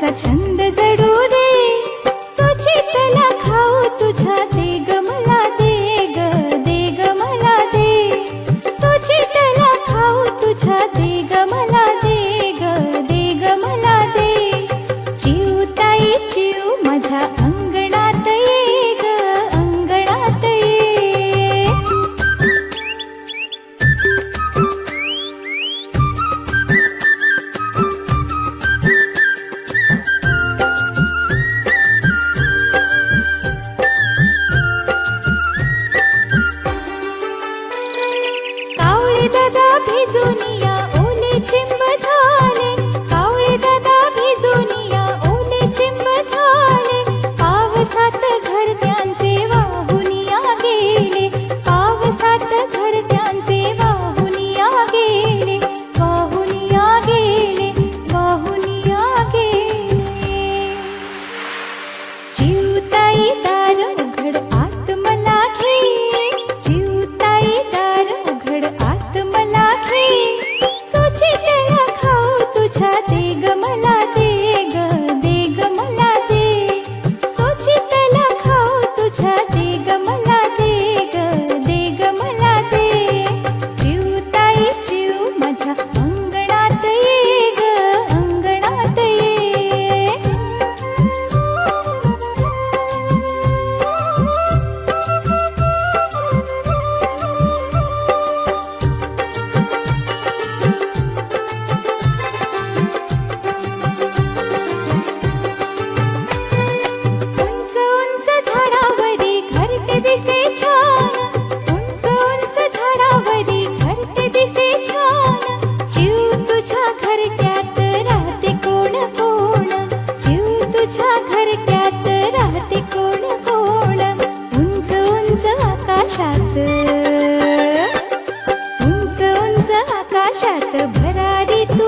स्वयंपाकाचा आकाशात. उंच उंच आकाशात भरारी तू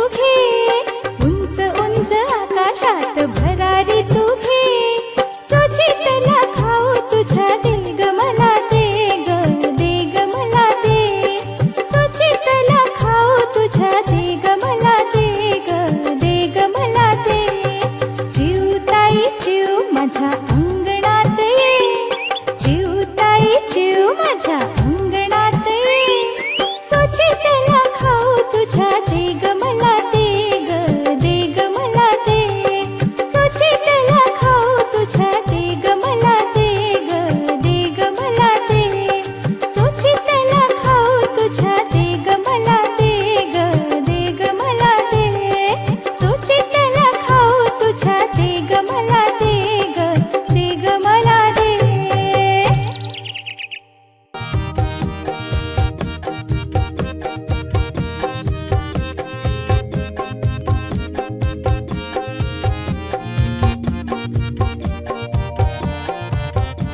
उंच उंच आकाशात भरारी तू घे. तुझी त्याला खाऊ तुझ्या दे ग मला दे. ग दे ग मला दे. तुझी त्याला खाऊ तुझ्या दे ग मला दे. ग दे ग मला दे. जीव ताई जीव माझ्या